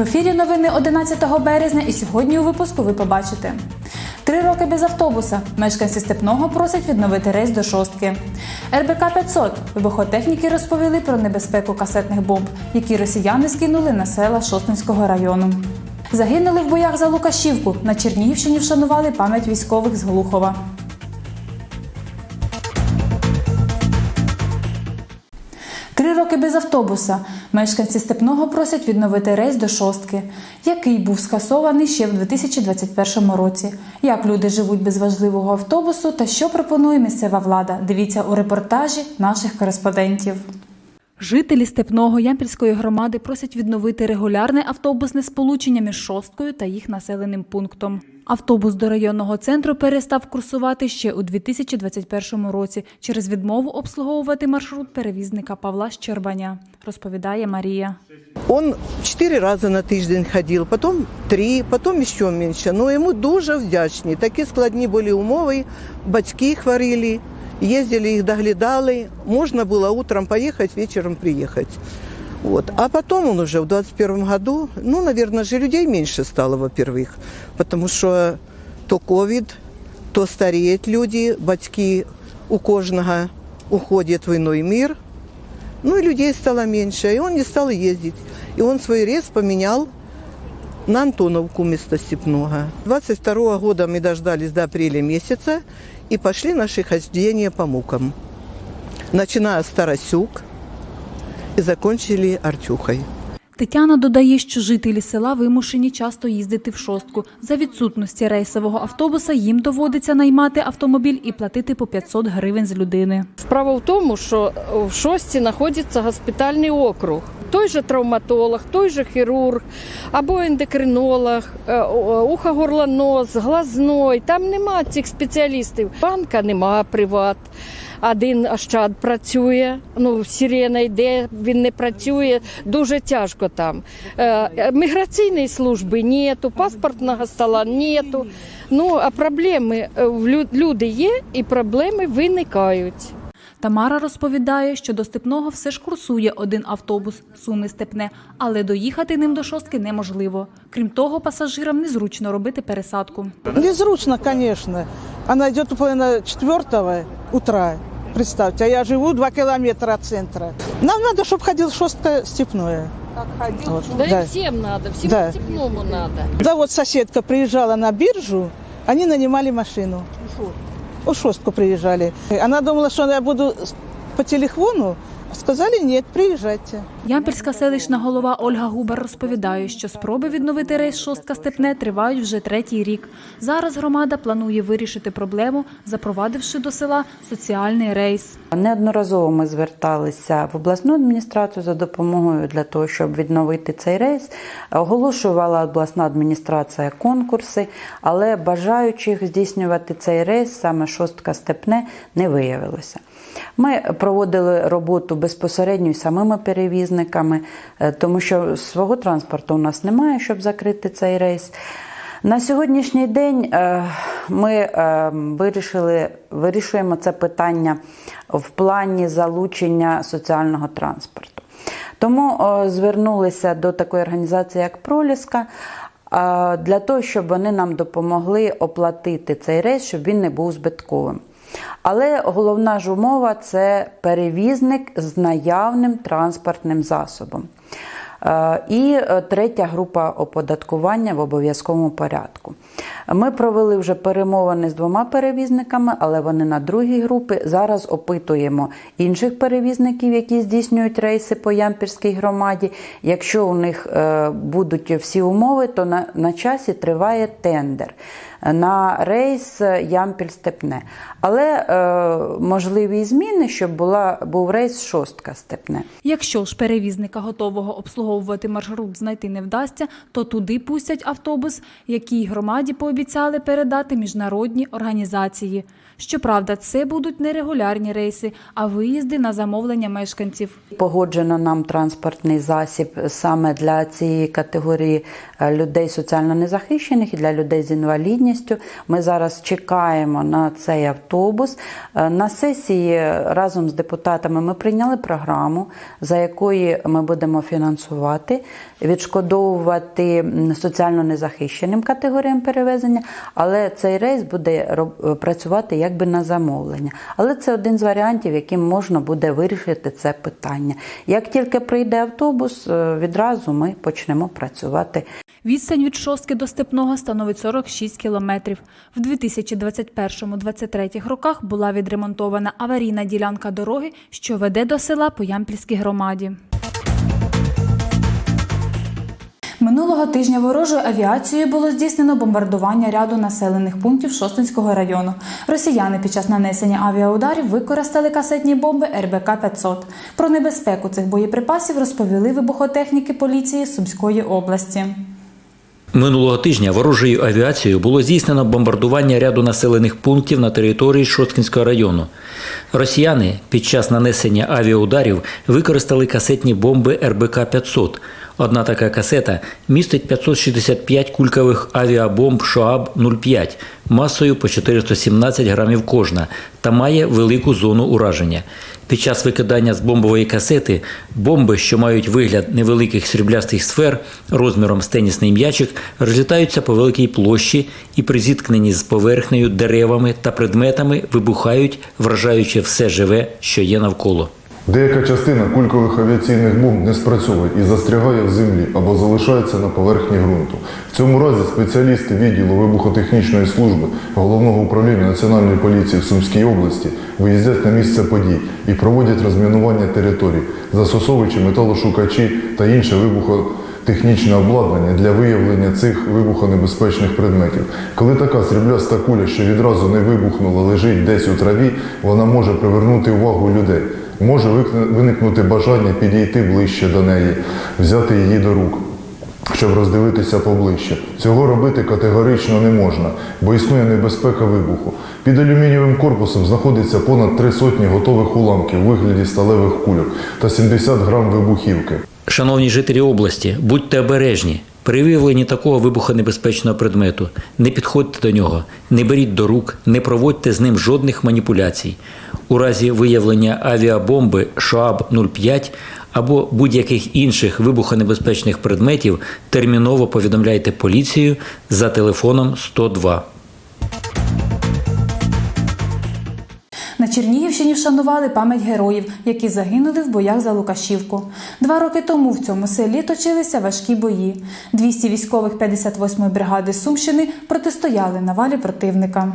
В ефірі новини 11 березня і сьогодні у випуску ви побачите. Три роки без автобуса. Мешканці Степного просять відновити рейс до шостки. РБК 500 вибухотехніки розповіли про небезпеку касетних бомб, які росіяни скинули на села Шостинського району. Загинули в боях за Лукашівку. На Чернігівщині вшанували пам'ять військових з Глухова. Без автобуса. Мешканці Степного просять відновити рейс до шостки, який був скасований ще в 2021 році. Як люди живуть без важливого автобусу та що пропонує місцева влада? Дивіться у репортажі наших кореспондентів. Жителі Степного Ямпільської громади просять відновити регулярне автобусне сполучення між шосткою та їх населеним пунктом. Автобус до районного центру перестав курсувати ще у 2021 році через відмову обслуговувати маршрут перевізника Павла Щербаня, розповідає Марія. Он чотири рази на тиждень ходив, потім три, потім ще менше. Ну йому дуже вдячні. Такі складні були умови, батьки хворіли, їздили, їх доглядали. Можна було утром поїхати, вечором приїхати. Вот. А потом он уже в 21 году, ну, наверное, же людей меньше стало, во-первых, потому что то ковид, то стареют люди, батьки у кожного уходят в иной мир, ну и людей стало меньше, и он не стал ездить. И он свой рейс поменял на Антоновку вместо Степного. 22 года мы дождались до апреля месяца и пошли наши хождения по мукам. Начиная с Тарасюк и закончили Артюхой. Тетяна додає, що жителі села вимушені часто їздити в шостку. За відсутності рейсового автобуса їм доводиться наймати автомобіль і платити по 500 гривень з людини. Справа в тому, що в шості знаходиться госпітальний округ. Той же травматолог, той же хірург або ендокринолог, е, ухо-горлонос, глазной. Там нема цих спеціалістів. Банка нема приват. Один Ощад працює, ну сирена йде, він не працює, дуже тяжко там. Е, Міграційної служби нету, паспортного стола нету. Ну а проблеми е, в лю- люди є і проблеми виникають. Тамара розповідає, що до Степного все ж курсує один автобус Суми Степне, але доїхати ним до шостки неможливо. Крім того, пасажирам незручно робити пересадку. Незручно, конечно. Она идет половина четвертого утра. Представьте, а я живу два километра от центра. Нам надо, чтобы ходил шостка степное. Вот, Да, да. и всем надо, всему Да. степному надо. Да вот соседка приезжала на биржу, они нанимали машину. У шостку приезжали. Она думала, что я буду по телефону. Сказали, нет, приезжайте. Ямпільська селищна голова Ольга Губар розповідає, що спроби відновити рейс шостка Степне тривають вже третій рік. Зараз громада планує вирішити проблему, запровадивши до села соціальний рейс. Неодноразово ми зверталися в обласну адміністрацію за допомогою для того, щоб відновити цей рейс. Оголошувала обласна адміністрація конкурси, але бажаючих здійснювати цей рейс саме шостка степне не виявилося. Ми проводили роботу безпосередньо із самими перевізниками, е, тому що свого транспорту у нас немає, щоб закрити цей рейс. На сьогоднішній день е, ми е, вирішили, вирішуємо це питання в плані залучення соціального транспорту. Тому звернулися до такої організації, як Проліска, для того, щоб вони нам допомогли оплатити цей рейс, щоб він не був збитковим. Але головна ж умова це перевізник з наявним транспортним засобом. Е, І е, третя група оподаткування в обов'язковому порядку. Ми провели вже перемовини з двома перевізниками, але вони на другій групі. Зараз опитуємо інших перевізників, які здійснюють рейси по Ямпірській громаді. Якщо у них е, будуть всі умови, то на, на часі триває тендер на рейс Ямпіль-Степне. Але е, можливі зміни, щоб була, був рейс шостка Степне. Якщо ж перевізника готового обслуговувати маршрут знайти не вдасться, то туди пустять автобус, який громаді пообіцяли передати міжнародні організації. Щоправда, це будуть не регулярні рейси, а виїзди на замовлення мешканців. Погоджено нам транспортний засіб саме для цієї категорії е, людей соціально незахищених і для людей з інвалідністю. Ми зараз чекаємо на цей автобус. Е, На сесії разом з депутатами ми прийняли програму, за якою ми будемо фінансувати, відшкодовувати соціально незахищеним категоріям перевезення, але цей рейс буде працювати якби на замовлення. Але це один з варіантів, яким можна буде вирішити це питання. Як тільки прийде автобус, е, відразу ми почнемо працювати. Відстань від шостки до степного становить 46 кілометрів. В 2021-2023 роках була відремонтована аварійна ділянка дороги, що веде до села по Ямпільській громаді. Минулого тижня ворожою авіацією було здійснено бомбардування ряду населених пунктів Шостинського району. Росіяни під час нанесення авіаударів використали касетні бомби РБК-500. Про небезпеку цих боєприпасів розповіли вибухотехніки поліції Сумської області. Минулого тижня ворожою авіацією було здійснено бомбардування ряду населених пунктів на території Шосткінського району. Росіяни під час нанесення авіаударів використали касетні бомби РБК-500. Одна така касета містить 565 кулькових авіабомб ШОАБ-05 масою по 417 грамів кожна та має велику зону ураження. Під час викидання з бомбової касети бомби, що мають вигляд невеликих сріблястих сфер розміром з тенісний м'ячик, розлітаються по великій площі і при зіткненні з поверхнею, деревами та предметами вибухають, вражаючи все живе, що є навколо. Деяка частина кулькових авіаційних бомб не спрацьовує і застрягає в землі або залишається на поверхні ґрунту. В цьому разі спеціалісти відділу вибухотехнічної служби головного управління Національної поліції в Сумській області виїздять на місце подій і проводять розмінування територій, застосовуючи металошукачі та інше вибухотехнічне обладнання для виявлення цих вибухонебезпечних предметів. Коли така срібляста куля, що відразу не вибухнула, лежить десь у траві, вона може привернути увагу людей. Може виникнути бажання підійти ближче до неї, взяти її до рук, щоб роздивитися поближче. Цього робити категорично не можна, бо існує небезпека вибуху. Під алюмінієвим корпусом знаходиться понад три сотні готових уламків у вигляді сталевих кульок та 70 грам вибухівки. Шановні жителі області, будьте обережні. При виявленні такого вибухонебезпечного предмету не підходьте до нього, не беріть до рук, не проводьте з ним жодних маніпуляцій. У разі виявлення авіабомби ШОАБ-05 або будь-яких інших вибухонебезпечних предметів терміново повідомляйте поліцію за телефоном 102. На Чернігівщині вшанували пам'ять героїв, які загинули в боях за Лукашівку. Два роки тому в цьому селі точилися важкі бої. 200 військових 58-ї бригади Сумщини протистояли навалі противника.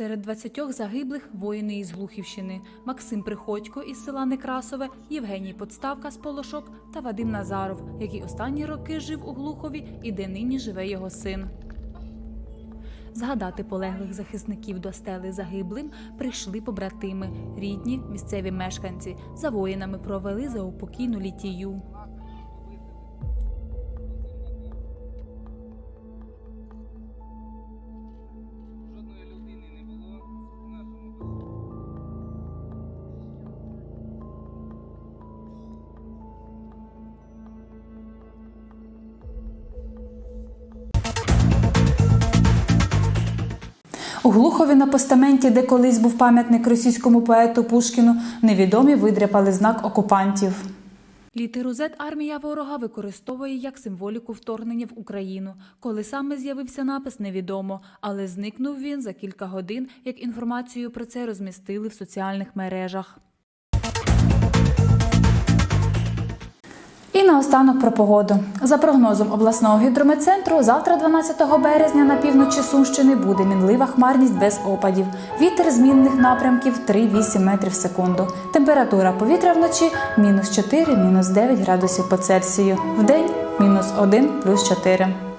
Серед 20 загиблих воїни із Глухівщини Максим Приходько із села Некрасове, Євгеній Подставка з Полошок та Вадим Назаров, який останні роки жив у Глухові і де нині живе його син. Згадати полеглих захисників до стели загиблим прийшли побратими, рідні, місцеві мешканці. За воїнами провели заупокійну літію. Глухові на постаменті, де колись був пам'ятник російському поету Пушкіну, невідомі видряпали знак окупантів. Літеру Z армія ворога використовує як символіку вторгнення в Україну. Коли саме з'явився напис, невідомо, але зникнув він за кілька годин, як інформацію про це розмістили в соціальних мережах. І наостанок про погоду. За прогнозом обласного гідрометцентру, завтра, 12 березня, на півночі Сумщини буде мінлива хмарність без опадів. Вітер змінних напрямків 3-8 метрів в секунду. Температура повітря вночі мінус 4, мінус 9 градусів по Цельсію. В день мінус 1, плюс 4.